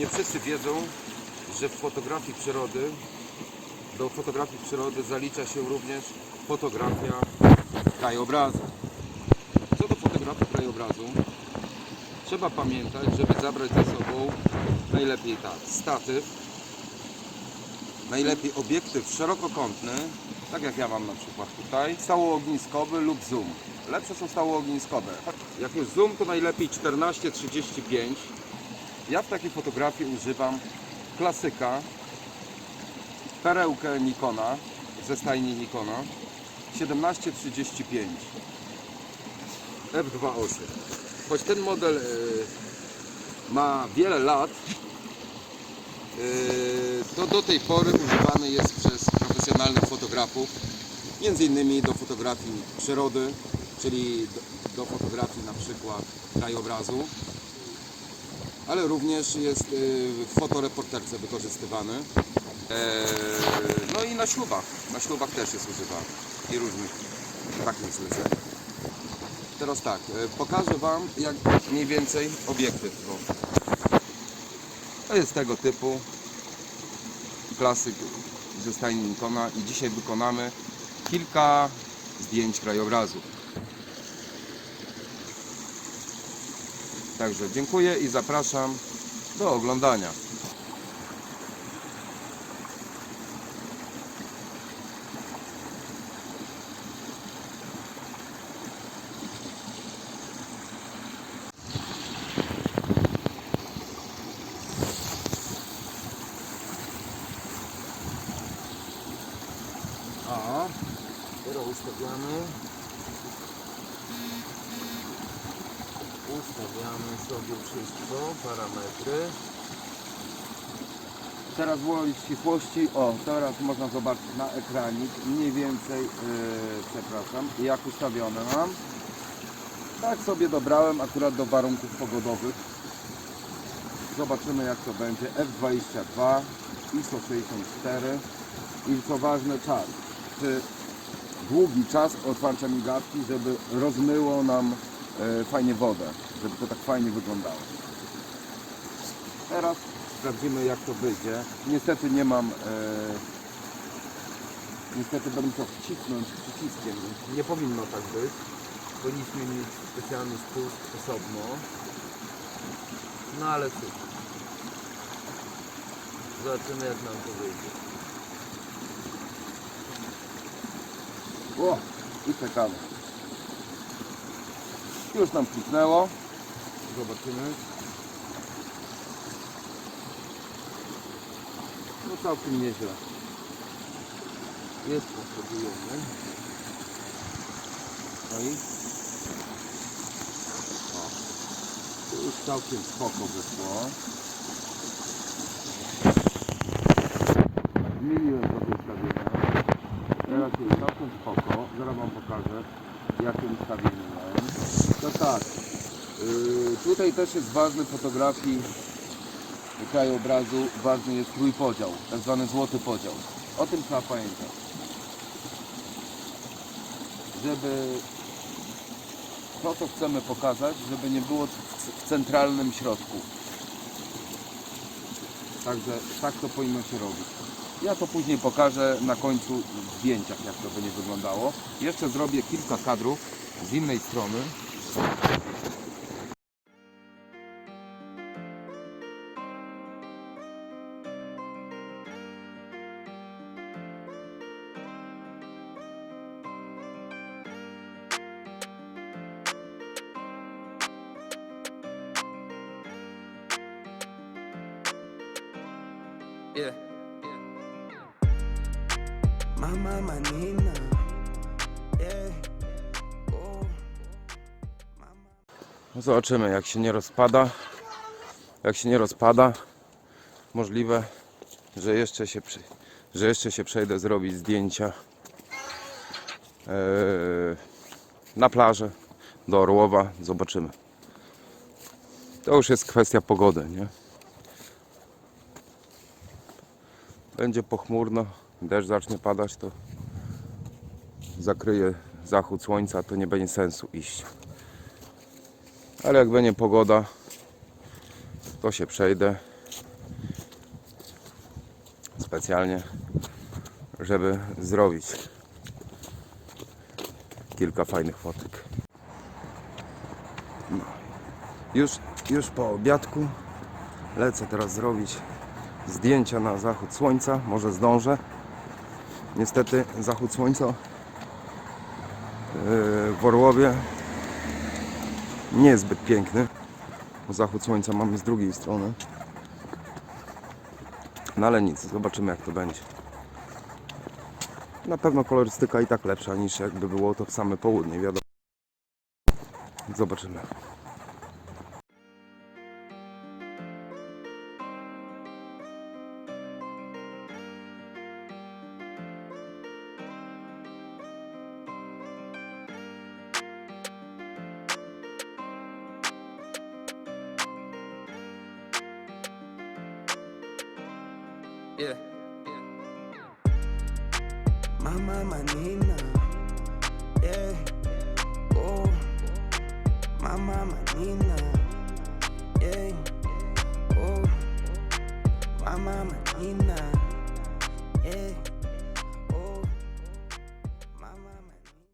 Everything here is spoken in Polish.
Nie wszyscy wiedzą, że w fotografii przyrody, do fotografii przyrody zalicza się również fotografia krajobrazu. Co do fotografii krajobrazu, trzeba pamiętać, żeby zabrać ze sobą najlepiej tak, statyw, najlepiej obiektyw szerokokątny, tak jak ja mam na przykład tutaj, stałoogniskowy lub zoom. Lepsze są stałoogniskowe. Jak już zoom, to najlepiej 14-35. Ja w takiej fotografii używam klasyka, perełkę Nikona, ze stajni Nikona, 1735 F2.8. Choć ten model y, ma wiele lat, y, to do tej pory używany jest przez profesjonalnych fotografów, między innymi do fotografii przyrody, czyli do, do fotografii na przykład krajobrazu, ale również jest y, w fotoreporterce wykorzystywany. E, No i na ślubach, na ślubach też jest używany i różnych takich zleceniach. Teraz tak, e, pokażę Wam jak mniej więcej obiektyw. To jest tego typu klasyk ze stajni i dzisiaj wykonamy kilka zdjęć krajobrazu. Także dziękuję i zapraszam do oglądania. A, teraz ustawiamy. Ustawiamy sobie wszystko, parametry. Teraz włączyć ścisłości. O, teraz można zobaczyć na ekranik mniej więcej, yy, przepraszam, jak ustawione mam. Tak sobie dobrałem akurat do warunków pogodowych. Zobaczymy jak to będzie. F22, ISO 64 i co ważne czas. Czy długi czas otwarcia migawki, żeby rozmyło nam e, fajnie wodę, żeby to tak fajnie wyglądało. Teraz sprawdzimy jak to wyjdzie. Niestety nie mam, e, niestety będę musiał wcisnąć przyciskiem. Nie powinno tak być. Powinniśmy mieć specjalny spust osobno. No ale cóż. Zobaczymy jak nam to wyjdzie. O, i czekamy. Już nam kliknęło. Zobaczymy. No całkiem nieźle. Jest potrzebujemy. No i o, to już całkiem spoko wyszło. Zmieniłem trochę ustawienia. Teraz jest całkiem spoko. Zaraz Wam pokażę, jakie ustawienie miałem. Tak, tutaj też jest ważny w fotografii krajobrazu, ważny jest trójpodział, tak zwany złoty podział. O tym trzeba pamiętać. Żeby to, co chcemy pokazać, żeby nie było w centralnym środku. Także tak to powinno się robić. Ja to później pokażę na końcu w zdjęciach, jak to będzie wyglądało. Jeszcze zrobię kilka kadrów z innej strony. Yeah. Mama manina. Yeah. Oh. Mama. No Zobaczymy, jak się nie rozpada. Jak się nie rozpada, możliwe, że jeszcze się, przy, że jeszcze się przejdę zrobić zdjęcia e, na plażę do Orłowa. Zobaczymy. To już jest kwestia pogody, nie? Będzie pochmurno, deszcz zacznie padać, to zakryje zachód słońca, to nie będzie sensu iść. Ale jak będzie pogoda, to się przejdę specjalnie, żeby zrobić kilka fajnych fotek. No. Już, już po obiadku lecę teraz zrobić zdjęcia na zachód słońca. Może zdążę. Niestety zachód słońca yy, w Orłowie nie jest zbyt piękny. Zachód słońca mamy z drugiej strony. No ale nic, zobaczymy jak to będzie. Na pewno kolorystyka i tak lepsza niż jakby było to w same południe, wiadomo. Zobaczymy. Yeah. Mama manina. Yeah. Oh. Mama manina. Yeah. Oh. Mama manina. Yeah.